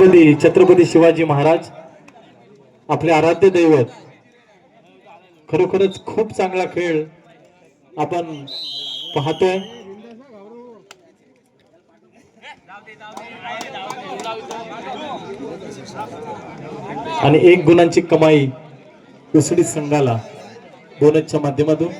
छत्रपती छत्रपती शिवाजी महाराज आपले आराध्य दैवत. खरोखरच खूप चांगला खेळ आपण पाहतोय. आणि एक गुणांची कमाई दुसरी संघाला बोनसच्या माध्यमातून.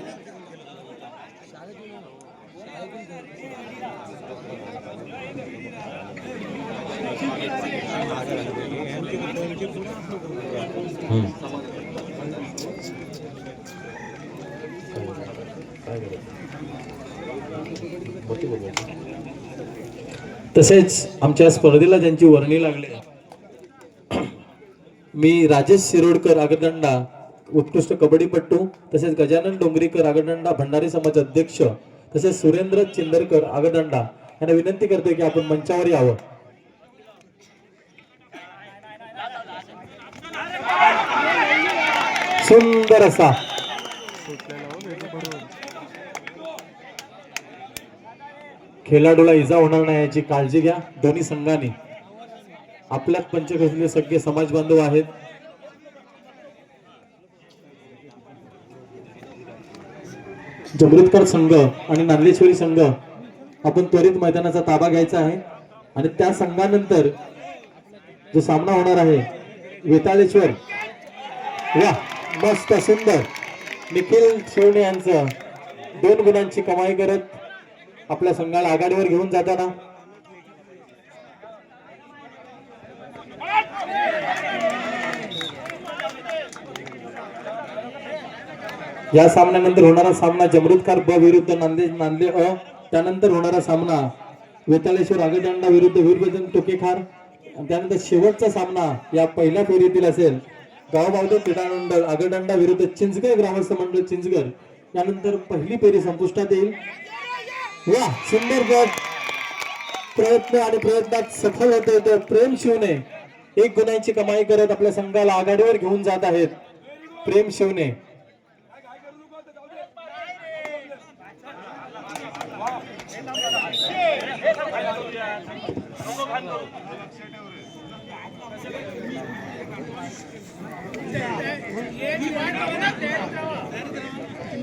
तसेच आमच्या स्पर्धेला ज्यांची वर्णी लागली मी राजेश शिरोडकर आगरदंडा उत्कृष्ट कबड्डीपट्टू तसेच गजानन डोंगरीकर आगरदंडा भंडारी समाज अध्यक्ष तसेच सुरेंद्र चिंदरकर आगरदंडा यांना विनंती करते की आपण मंचावर यावं. सुंदर असा. खेळाडूला इजा होणार नाही याची काळजी घ्या. दोन्ही संघाने. आपल्यात पंचकृषीले सगळे समाज बांधव आहेत. जमृतकर संघ आणि नांदेश्वरी संघ आपण त्वरित मैदानाचा ताबा घ्यायचा आहे. आणि त्या संघानंतर जो सामना होणार आहे वेताळेश्वर. वा मस्त सुंदर. निखिल शिवणे यांचं दोन गुणांची कमाई करत आपल्या संघाला आघाडीवर घेऊन जाताना. या सामन्यानंतर होणारा सामना जमरुदकार ब विरुद्ध नांदे नांदे अ. त्यानंतर होणारा सामना वेताळेश्वर आगदंडा विरुद्ध वीरभजन टोकेखार. त्यानंतर शेवटचा सामना या पहिल्या फेरीतील असेल गावबावडे क्रीडा मंडळ विरुद्ध चिंचगड ग्रामस्थ मंडळ चिंचगड. यानंतर पहिली फेरी संपुष्टात येईल. वा सुंदर गट प्रयत्न आणि प्रयत्नात सफल होते तर प्रेम शिवने एक गुणांची कमाई करत आपल्या संघाला आघाडीवर घेऊन जात आहेत. प्रेम शिवने.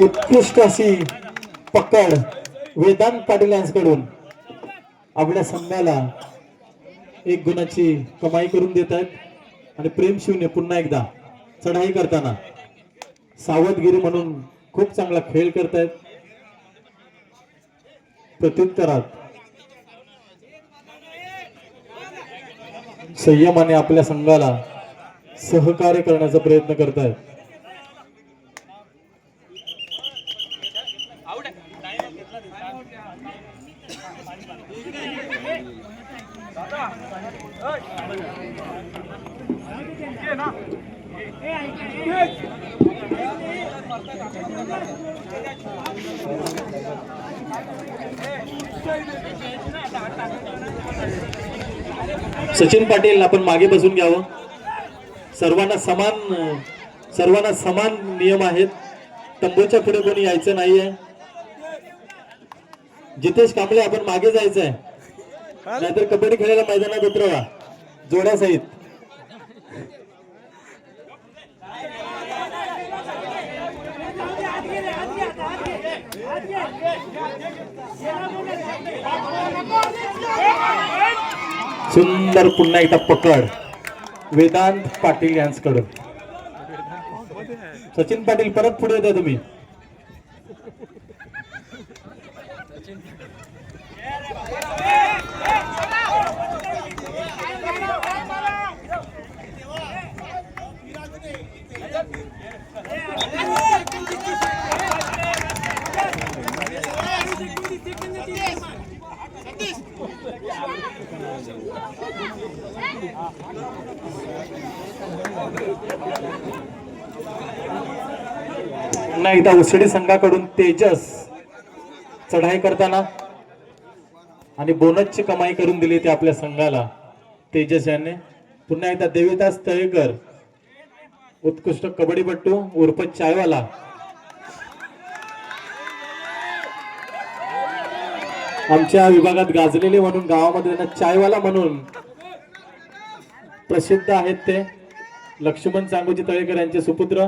उत्कृष्ट अशी पकड वेदांत पाटील यांच्याकडून आपल्या संघाला एक गुणाची कमाई करून देत आहेत. आणि प्रेम शिवने पुन्हा एकदा चढाई करताना सावधगिरी म्हणून खूप चांगला खेळ करतायत प्रत्युत्तरात संयमाने आपल्या संघाला सहकार्य करण्याचा प्रयत्न करतायत सचिन पाटील आपण मागे बसून घ्यावं. सर्वांना समान सर्वांना समान नियम आहेत. तंबूच्या पुढे कोणी यायचं नाहीये. जितेश कांबळे आपण मागे जायचंय. नाहीतर कबड्डी खेळायला मैदानात उतरवा. जोड्यासहित. सुंदर पुन्हा एकदा पकड. वेदांत पाटील यांच्याकडून सचिन पाटील परत पुढे येता तुम्ही. पुन्हा एकदा उसडी संघाकडून तेजस चढाई करताना आणि बोनसची कमाई करून दिली ते आपल्या संघाला. तेजस याने. पुन्हा एकदा देवीदास तळेकर उत्कृष्ट कबड्डीपट्टू उर्फ चायवाला. आमच्या विभागात गाजलेले म्हणून गावामध्ये त्यांना चायवाला म्हणून प्रसिद्ध आहेत ते. लक्ष्मण सांगोजी तळेकर यांचे सुपुत्र.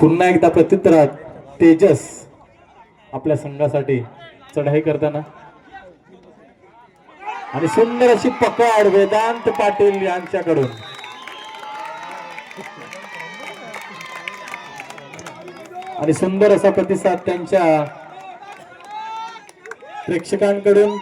पुन्हा एकदा प्रत्युत्तरात तेजस आपल्या संघासाठी चढाई करताना. आणि सुंदर अशी पकड वेदांत पाटील यांच्याकडून. आणि सुंदर असा प्रतिसाद त्यांच्या प्रेक्षकांकडून.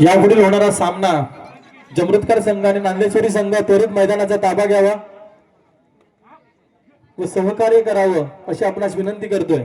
यापुढील होणारा सामना जमृतकर संघ आणि नांदेश्वरी संघ त्वरित मैदानाचा ताबा घ्यावा व सहकार्य करावं अशी आपणास विनंती करतोय.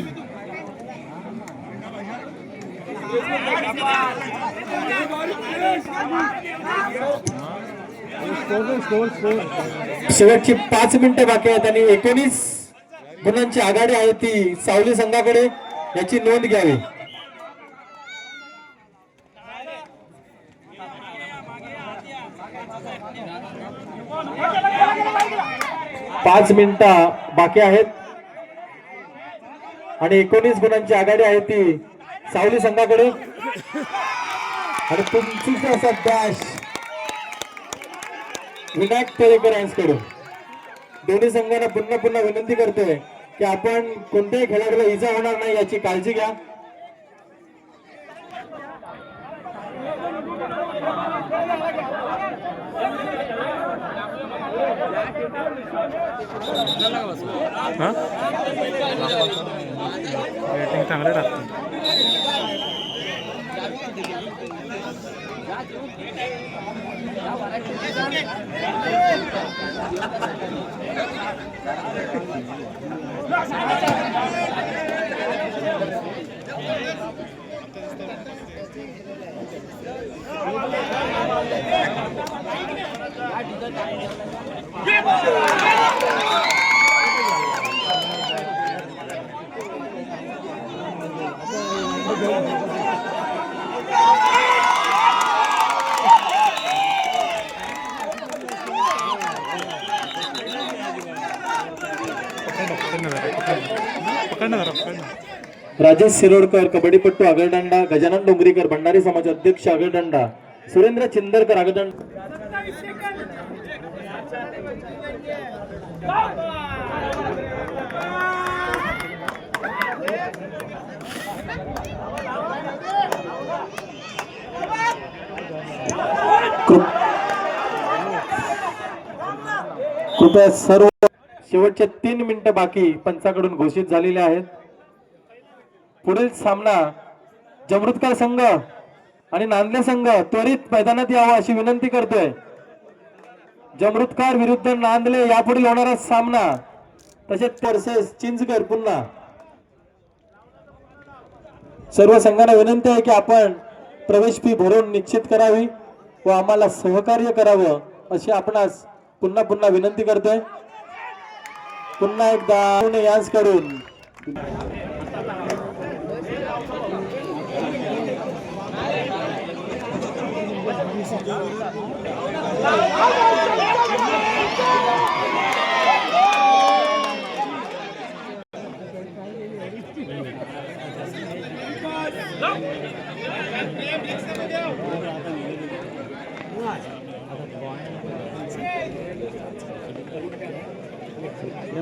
शेवटची पाच मिनिटं बाकी आहेत आणि एकोणीस गुणांची आघाडी आहे ती सावली संघाकडे याची नोंद घ्यावी. पाच मिनिटं बाकी आहेत. आणि एकोणीस गुणांची आघाडी आहे ती सावली संघाकडे. आणि तुमची असा डॅश विनायक तळेकर यांच्याकडून दोन्ही संघांना पुन्हा पुन्हा विनंती करतोय की आपण कोणत्याही खेळाडूला इजा होणार नाही याची काळजी घ्या. रेटिंग चांगले राहते. Yeah! राजेश शिरोडकर कबड्डीपट्टू आगरदांडा गजानन डोंगरीकर भंडारी समाज अध्यक्ष आगरदांडा सुरेंद्र चिंदरकर आगरदांडा. कृपया सर्व शेवटचे तीन मिनिटं बाकी पंचाकडून घोषित झालेले आहेत. पुढील सामना जमृतकर संघ आणि नांदले संघ त्वरित मैदानात यावा अशी विनंती करतोय. जमृतकार विरुद्ध नांदले यापुढील होणारा सामना तसेच तरसेस चिंचकर पुन्हा. सर्व संघांना विनंती आहे की आपण प्रवेश फी भरून निश्चित करावी व आम्हाला सहकार्य करावं अशी आपणास पुन्हा पुन्हा विनंती करतोय. पुन्हा एकदा याच करून Thank you. पहिली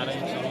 ఆరాయించడం